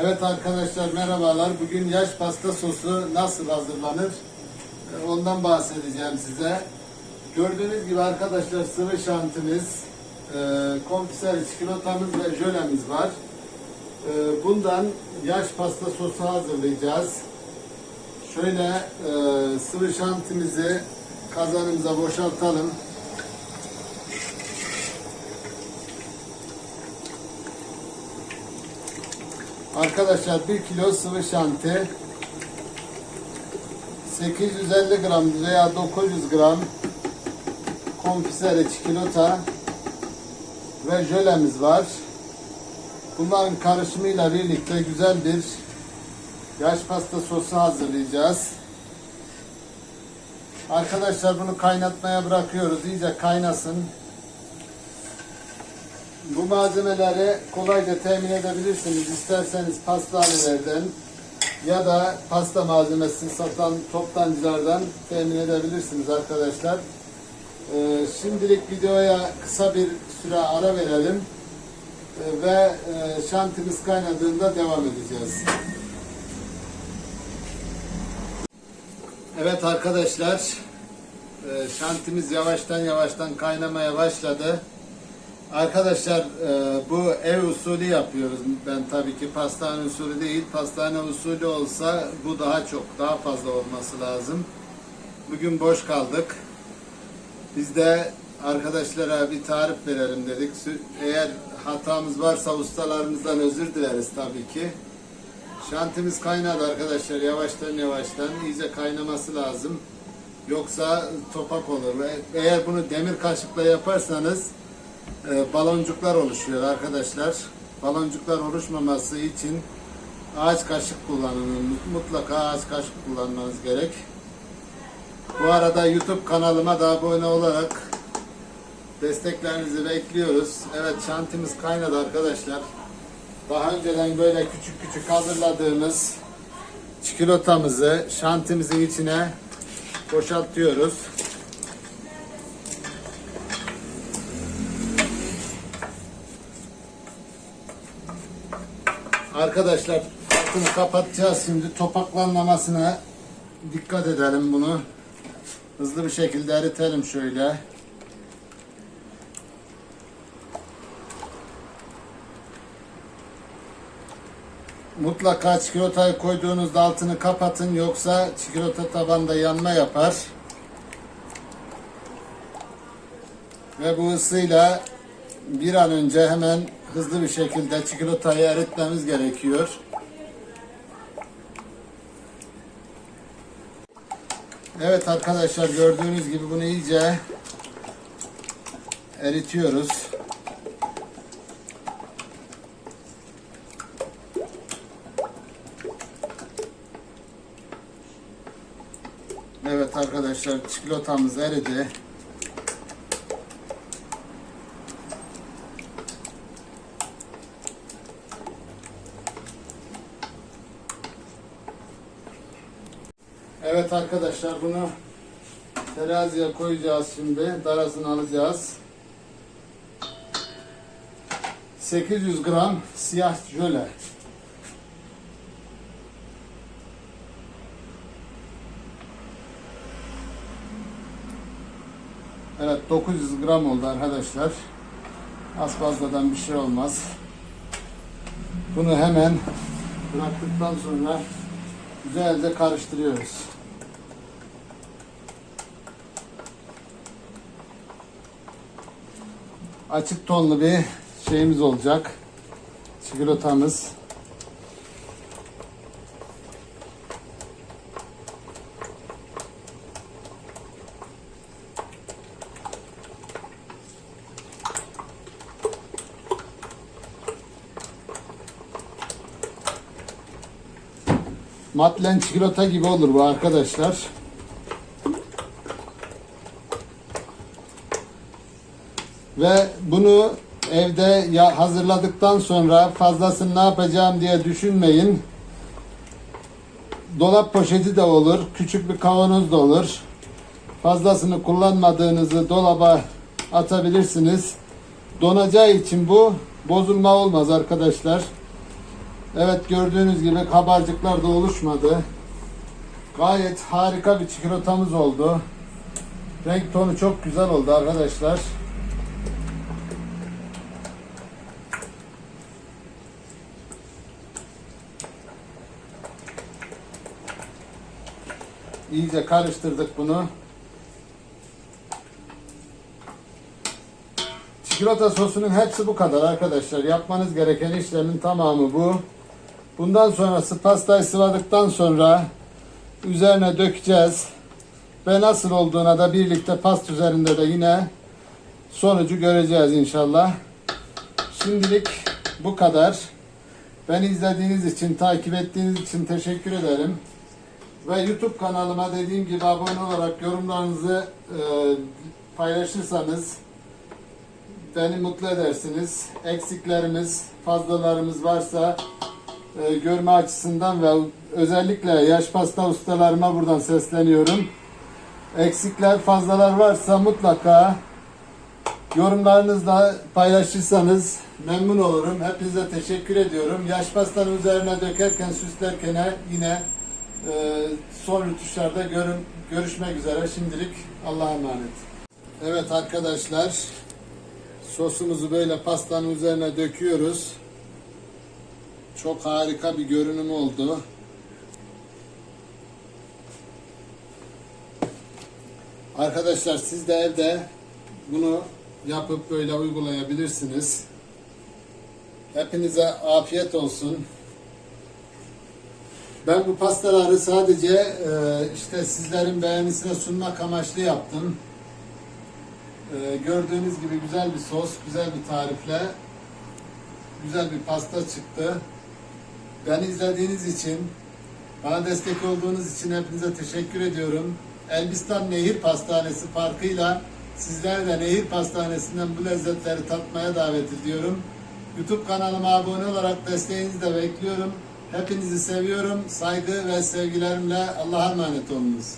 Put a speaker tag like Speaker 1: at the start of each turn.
Speaker 1: Evet arkadaşlar merhabalar. Bugün yaş pasta sosu nasıl hazırlanır? Ee, Ondan bahsedeceğim size. Gördüğünüz gibi arkadaşlar sıvı şantimiz, e, konfiser çikolatamız ve jölemiz var. E, Bundan yaş pasta sosu hazırlayacağız. Şöyle e, sıvı şantimizi kazanımıza boşaltalım. Arkadaşlar 1 kilo sıvı şanti 850 gram veya 900 gram konfisere çikolata ve jölemiz var. Bunların karışımıyla birlikte güzel bir yaş pasta sosu hazırlayacağız. Arkadaşlar bunu kaynatmaya bırakıyoruz. İyice kaynasın. Bu malzemeleri kolayca temin edebilirsiniz. İsterseniz pastanelerden ya da pasta malzemesi satan toptancılardan temin edebilirsiniz arkadaşlar. Ee, şimdilik videoya kısa bir süre ara verelim Ee, ve e, şantimiz kaynadığında devam edeceğiz. Evet arkadaşlar, e, şantimiz yavaştan yavaştan kaynamaya başladı. Arkadaşlar e, bu ev usulü yapıyoruz. Ben tabii ki pastane usulü değil. Pastane usulü olsa bu daha çok, daha fazla olması lazım. Bugün boş kaldık. Biz de arkadaşlara bir tarif verelim dedik. Eğer hatamız varsa ustalarımızdan özür dileriz tabii ki. Şantimiz kaynadı arkadaşlar yavaştan yavaştan. iyice kaynaması lazım. Yoksa topak olur. Eğer bunu demir kaşıkla yaparsanız e, baloncuklar oluşuyor arkadaşlar. Baloncuklar oluşmaması için ağaç kaşık kullanın. Mutlaka ağaç kaşık kullanmanız gerek. Bu arada YouTube kanalıma da abone olarak desteklerinizi bekliyoruz. Evet şantimiz kaynadı arkadaşlar. Daha önceden böyle küçük küçük hazırladığımız çikolatamızı şantimizin içine boşaltıyoruz. Arkadaşlar altını kapatacağız şimdi topaklanmamasına dikkat edelim bunu. Hızlı bir şekilde eritelim şöyle. Mutlaka çikolatayı koyduğunuzda altını kapatın yoksa çikolata tabanda yanma yapar. Ve bu ısıyla bir an önce hemen hızlı bir şekilde çikolatayı eritmemiz gerekiyor. Evet arkadaşlar gördüğünüz gibi bunu iyice eritiyoruz. Evet arkadaşlar çikolatamız eridi. Evet arkadaşlar bunu teraziye koyacağız şimdi. Darasını alacağız. 800 gram siyah jöle. Evet 900 gram oldu arkadaşlar. Az fazladan bir şey olmaz. Bunu hemen bıraktıktan sonra güzelce karıştırıyoruz. Açık tonlu bir şeyimiz olacak. Çikolatamız. Matlen çikolata gibi olur bu arkadaşlar. Ve bunu evde ya hazırladıktan sonra fazlasını ne yapacağım diye düşünmeyin. Dolap poşeti de olur, küçük bir kavanoz da olur. Fazlasını kullanmadığınızı dolaba atabilirsiniz. Donacağı için bu bozulma olmaz arkadaşlar. Evet gördüğünüz gibi kabarcıklar da oluşmadı. Gayet harika bir çikolatamız oldu. Renk tonu çok güzel oldu arkadaşlar. İyice karıştırdık bunu. Çikolata sosunun hepsi bu kadar arkadaşlar. Yapmanız gereken işlemin tamamı bu. Bundan sonrası pastayı sıvadıktan sonra üzerine dökeceğiz. Ve nasıl olduğuna da birlikte past üzerinde de yine sonucu göreceğiz inşallah. Şimdilik bu kadar. Beni izlediğiniz için, takip ettiğiniz için teşekkür ederim. Ve YouTube kanalıma dediğim gibi abone olarak yorumlarınızı e, paylaşırsanız beni mutlu edersiniz. Eksiklerimiz, fazlalarımız varsa e, görme açısından ve özellikle yaş pasta ustalarıma buradan sesleniyorum. Eksikler, fazlalar varsa mutlaka yorumlarınızla paylaşırsanız memnun olurum. Hepinize teşekkür ediyorum. Yaş pastanın üzerine dökerken, süslerken yine son rütuşlarda görün, görüşmek üzere. Şimdilik Allah'a emanet. Evet arkadaşlar, sosumuzu böyle pastanın üzerine döküyoruz. Çok harika bir görünüm oldu. Arkadaşlar siz de evde bunu yapıp böyle uygulayabilirsiniz. Hepinize afiyet olsun. Ben bu pastaları sadece e, işte sizlerin beğenisine sunmak amaçlı yaptım. E, gördüğünüz gibi güzel bir sos, güzel bir tarifle güzel bir pasta çıktı. Beni izlediğiniz için, bana destek olduğunuz için hepinize teşekkür ediyorum. Elbistan Nehir Pastanesi farkıyla sizler de Nehir Pastanesi'nden bu lezzetleri tatmaya davet ediyorum. YouTube kanalıma abone olarak desteğinizi de bekliyorum. Hepinizi seviyorum. Saygı ve sevgilerimle Allah'a emanet olunuz.